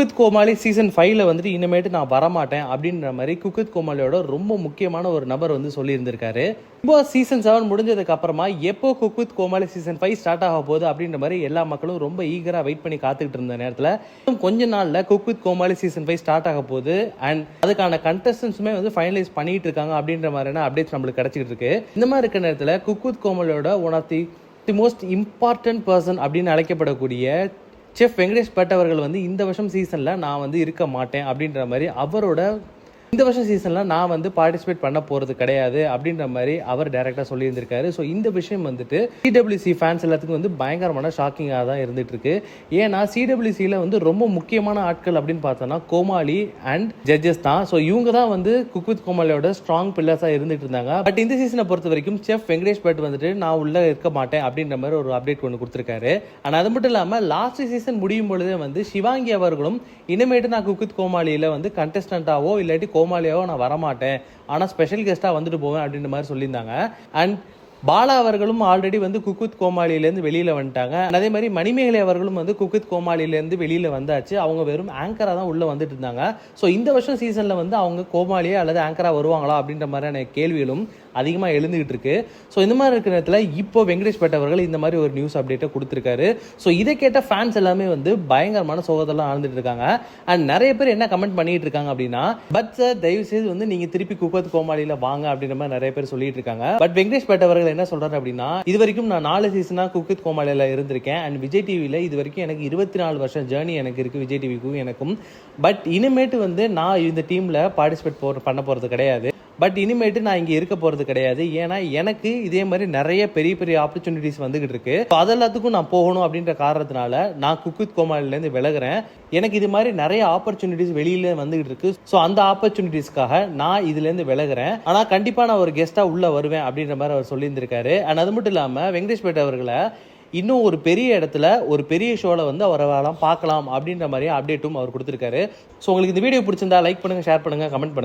With Comali season ஃபைவ்ல வந்துட்டு இனிமேட்டு நான் வரமாட்டேன் அப்படின்ற மாதிரி குக் வித் கோமாளியோட ரொம்ப முக்கியமான ஒரு நபர் வந்து சொல்லியிருந்திருக்காரு. இப்போ சீசன் செவன் முடிஞ்சதுக்கு அப்புறமா எப்போ cook with Comali season five start ஆக போகுது அப்படின்ற மாதிரி எல்லா மக்களும் ரொம்ப ஈகரா வெயிட் பண்ணி காத்துக்கிட்டு இருந்த நேரத்தில் கொஞ்ச நாள்ல cook with Comali season five start ஆக போகுது. அண்ட் அதுக்கான கண்டஸ்டன்ஸுமே வந்து ஃபைனலைஸ் பண்ணிட்டு இருக்காங்க அப்படின்ற மாதிரியான அப்டேட்ஸ் நம்மளுக்கு கிடைச்சிட்டு இருக்கு. இந்த மாதிரி இருக்க நேரத்தில் cook with கோமாளியோட one of the the most important person அப்படின்னு அழைக்கப்படக்கூடிய செஃப் வெங்கடேஷ் பட் அவர்கள் வந்து இந்த வருஷம் சீசனில் நான் வந்து இருக்க மாட்டேன் அப்படின்ற மாதிரி அவரோட இந்த வருஷம் சீசனில் நான் வந்து பார்ட்டிசிபேட் பண்ண போகிறது கிடையாது அப்படின்ற மாதிரி அவர் டேரெக்டாக சொல்லியிருந்திருக்காரு. ஸோ இந்த விஷயம் வந்துட்டு சிடபிள்யூசி ஃபேன்ஸ் எல்லாத்துக்கும் வந்து பயங்கரமான ஷாக்கிங்காக தான் இருந்துட்டு இருக்கு ஏன்னா சிடபிள்யூசியில் வந்து ரொம்ப முக்கியமான ஆட்கள் அப்படின்னு பார்த்தோன்னா கோமாளி அண்ட் ஜட்ஜஸ் தான். ஸோ இவங்க தான் வந்து குக் வித் கோமாளியோட ஸ்ட்ராங் பில்லர்ஸாக இருந்துட்டு இருந்தாங்க பட் இந்த சீசனை பொறுத்த வரைக்கும் செஃப் வெங்கடேஷ் பட் வந்துட்டு நான் உள்ள இருக்க மாட்டேன் அப்படின்ற மாதிரி ஒரு அப்டேட் ஒன்று கொடுத்துருக்காரு. ஆனால் அது மட்டும் இல்லாமல் லாஸ்ட் சீசன் முடியும் பொழுதே வந்து சிவாங்கி அவர்களும் இனிமேட்டு நான் குக் வித் கோமாளியில் வந்து கண்டஸ்டண்ட்டாவோ இல்லாட்டி கோமாளியாவோ நான் வரமாட்டேன். ஆனால் ஸ்பெஷல் கெஸ்ட்டாக வந்துட்டு போவேன் அப்படின்ற மாதிரி சொல்லியிருந்தாங்க. அண்ட் பாலா அவர்களும் ஆல்ரெடி வந்து குக்குத் கோமாளியிலேருந்து வெளியில் வந்துட்டாங்க. அதே மாதிரி மணிமேகலை அவர்களும் வந்து குக்குத் கோமாளியிலேருந்து வெளியில் வந்தாச்சு. அவங்க வெறும் ஆங்கராக தான் உள்ளே வந்துட்டு இருந்தாங்க. ஸோ இந்த வருஷம் சீசனில் வந்து அவங்க கோமாளியே அல்லது ஆங்கராக வருவாங்களா அப்படின்ற மாதிரியான கேள்விகளும் அதிகமாக எழுந்துகிட்டு இருக்கு. ஸோ இந்த மாதிரி இருக்கிற நேரத்தில் இப்போ வெங்கடேஷ் பட் அவர்கள் இந்த மாதிரி ஒரு நியூஸ் அப்டேட்டை கொடுத்துருக்காரு. ஸோ இதை கேட்ட ஃபேன்ஸ் எல்லாமே வந்து பயங்கரமான சோகத்தெல்லாம் ஆழ்ந்துட்டு இருக்காங்க. அண்ட் நிறைய பேர் என்ன கமெண்ட் பண்ணிட்டு இருக்காங்க அப்படின்னா பட் சார் தயவு செய்து வந்து நீங்கள் திருப்பி குக்கத் கோமாளியில் வாங்க அப்படின்ற மாதிரி நிறைய பேர் சொல்லிட்டு இருக்காங்க. பட் வெங்கடேஷ் பட் அவர்கள் என்ன சொல்றாரு அப்படின்னா இது வரைக்கும் நான் நாலு சீசனா குக்கித் கோமாளியில இருந்திருக்கேன். அண்ட் விஜய் டிவியில் இது வரைக்கும் எனக்கு இருபத்தி நாலு வருஷம் ஜேர்னி எனக்கு இருக்கு விஜய் டிவிக்கும் எனக்கும். பட் இனிமேட்டு வந்து நான் இந்த டீம்ல பார்ட்டிசிபேட் போ பண்ண போறது கிடையாது. பட் இனிமேட்டு நான் இங்கே இருக்க போகிறது கிடையாது. ஏன்னா எனக்கு இதே மாதிரி நிறைய பெரிய பெரிய ஆப்பர்ச்சுனிட்டிஸ் வந்துகிட்டு இருக்கு. ஸோ எல்லாத்துக்கும் நான் போகணும் அப்படின்ற காரணத்தினால நான் குக்வித் கோமாளிலேருந்து விலகிறேன். எனக்கு இது மாதிரி நிறைய ஆப்பர்ச்சுனிட்டிஸ் வெளியில் வந்துகிட்டு இருக்கு. ஸோ அந்த ஆப்பர்ச்சுனிட்டிஸ்க்காக நான் இதுலேருந்து விலகுறேன். ஆனால் கண்டிப்பாக நான் ஒரு கெஸ்ட்டாக உள்ளே வருவேன் அப்படின்ற மாதிரி அவர் சொல்லியிருந்திருக்காரு. அண்ட் அது மட்டும் இல்லாமல் வெங்கடேஷ் பேட் அவர்களை இன்னும் ஒரு பெரிய இடத்துல ஒரு பெரிய ஷோவில் வந்து அவரை பார்க்கலாம் அப்படின்ற மாதிரி அப்டேட்டும் அவர் கொடுத்துருக்காரு. ஸோ உங்களுக்கு இந்த வீடியோ பிடிச்சிருந்தா லைக் பண்ணுங்க ஷேர் பண்ணுங்கள் கமெண்ட் பண்ணுங்க.